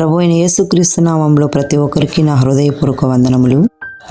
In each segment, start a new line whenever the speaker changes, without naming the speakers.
ప్రభు అయిన యేసుక్రీస్తు నామంలో ప్రతి ఒక్కరికి నా హృదయపూర్వక వందనములు.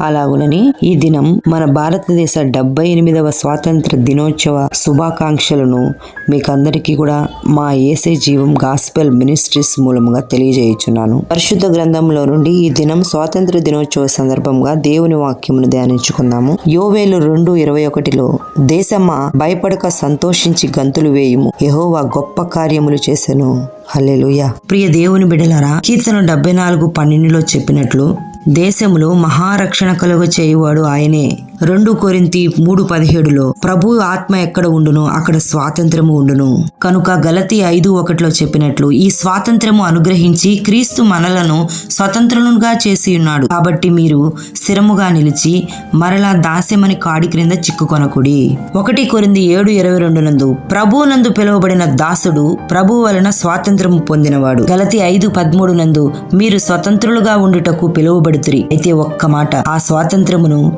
అలాగునని ఈ దినం మన భారతదేశ డెబ్బై ఎనిమిదవ స్వాతంత్ర దినోత్సవ శుభాకాంక్షలను మీకందరికీ కూడా మా ఏసే జీవం గాస్పెల్ మినిస్ట్రీస్ మూలముగా తెలియజేయుచున్నాను. పరిశుద్ధ గ్రంథంలో నుండి ఈ దినం స్వాతంత్ర దినోత్సవ సందర్భంగా దేవుని వాక్యమును ధ్యానించుకుందాము. యోవేలు రెండు ఇరవై ఒకటిలో దేశమా భయపడక సంతోషించి గంతులు వేయుము. ఎహోవా గొప్ప కార్యములు చేసెను. హల్లెలుయ. ప్రియ దేవుని బిడలారా కీర్తన డెబ్బై నాలుగు పన్నెండులో చెప్పినట్లు దేశములో మహారక్షణ కలుగ చేయువాడు ఆయనే. రెండు కొరింతి మూడు పదిహేడులో ప్రభు ఆత్మ ఎక్కడ ఉండునో అక్కడ స్వాతంత్రము ఉండును. కనుక గలతి ఐదు ఒకటిలో చెప్పినట్లు ఈ స్వాతంత్రము అనుగ్రహించి క్రీస్తు మనలను స్వతంత్రులుగా చేసి ఉన్నాడు. కాబట్టి మీరు స్థిరముగా నిలిచి మరలా దాస్యమని కాడి క్రింద చిక్కుకొనకుడి. ఒకటి కొరింది ఏడు ఇరవై రెండు నందు ప్రభువునందు పిలువబడిన దాసుడు ప్రభు వలన స్వాతంత్రము పొందినవాడు. గలతి ఐదు పదమూడు నందు మీరు స్వతంత్రులుగా ఉండుటకు పిలువబడుతురి. అయితే ఒక్క మాట ఆ స్వాతంత్రమును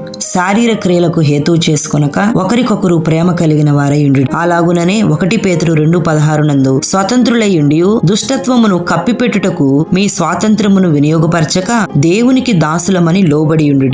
శారీర క్రియలకు హేతు చేసుకొనక ఒకరికొకరు ప్రేమ కలిగిన వారయుండు అలాగుననే ఒకటి పేతురు రెండు పదహారు నందు స్వతంత్రులయ్యుండి దుష్టత్వమును కప్పిపెట్టుటకు మీ స్వాతంత్రమును వినియోగపరచక దేవునికి దాసులమని లోబడియుండు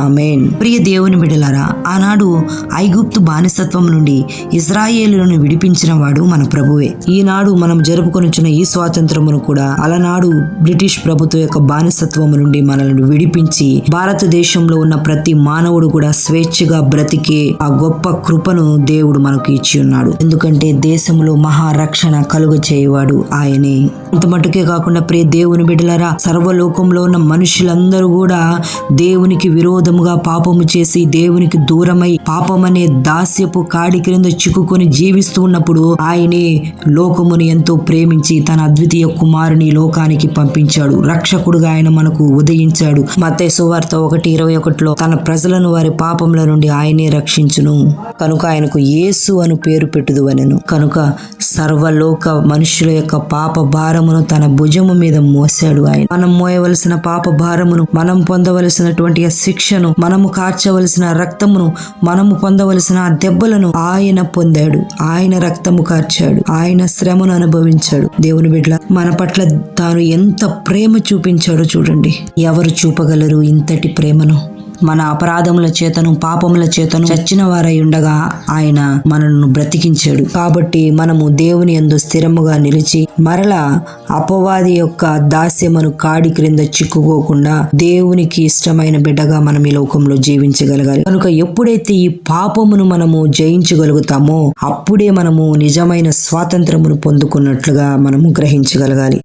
ఆమెన్. ప్రియ దేవుని బిడలారా ఆనాడు ఐగుప్తు బానిసత్వం నుండి ఇజ్రాయేలులను విడిపించిన వాడు మన ప్రభువే. ఈనాడు మనం జరుపుకొనిచ్చిన ఈ స్వాతంత్రమును కూడా అలనాడు బ్రిటిష్ ప్రభుత్వం యొక్క బానిసత్వము నుండి మనల్ని విడిపించి భారతదేశంలో ఉన్న ప్రతి మానవుడు కూడా స్వేచ్ఛగా బ్రతికే ఆ గొప్ప కృపను దేవుడు మనకు ఇచ్చి ఉన్నాడు. ఎందుకంటే దేశంలో మహారక్షణ కలుగ చేయవాడు ఆయనే. ఇంత మటుకే కాకుండా ప్రే దేవుని బిడ్డలరా సర్వలోకంలో ఉన్న మనుషులందరూ కూడా దేవునికి విరోధముగా పాపము చేసి దేవునికి దూరమై పాపమనే దాస్యపు కాడి క్రింద చిక్కుకొని జీవిస్తూ ఉన్నప్పుడు ఆయనే లోకమును ఎంతో ప్రేమించి తన అద్వితీయ కుమారుని లోకానికి పంపించాడు. రక్షకుడుగా ఆయన మనకు ఉదయించాడు. మత్తయి సువార్త ఒకటి ఇరవై ఒకటిలో తన ప్రజలను వారి పాపముల నుండి ఆయనే రక్షించును. కనుక ఆయనకు యేసు అను పేరు పెట్టుదు అనెను కనుక సర్వలోక మనుషుల యొక్క పాప భారమును తన భుజము మీద మోసాడు ఆయన. మనం మోయవలసిన పాప భారమును మనం పొందవలసినటువంటి శిక్షను మనము కార్చవలసిన రక్తమును మనము పొందవలసిన ఆ దెబ్బలను ఆయన పొందాడు. ఆయన రక్తము కార్చాడు. ఆయన శ్రమను అనుభవించాడు. దేవుని బిడ్డ మన పట్ల తాను ఎంత ప్రేమ చూపించాడో చూడండి. ఎవరు చూపగలరు ఇంతటి ప్రేమను? మన అపరాధముల చేతను పాపముల చేతను చచ్చిన వారై ఉండగా ఆయన మనను బ్రతికించాడు. కాబట్టి మనము దేవుని ఎందు స్థిరముగా నిలిచి మరలా అపవాది యొక్క దాస్యమును కాడి క్రింద చిక్కుకోకుండా దేవునికి ఇష్టమైన బిడ్డగా మనం ఈ లోకంలో జీవించగలగాలి. కనుక ఎప్పుడైతే ఈ పాపమును మనము జయించగలుగుతామో అప్పుడే మనము నిజమైన స్వాతంత్రమును పొందుకున్నట్లుగా మనము గ్రహించగలగాలి.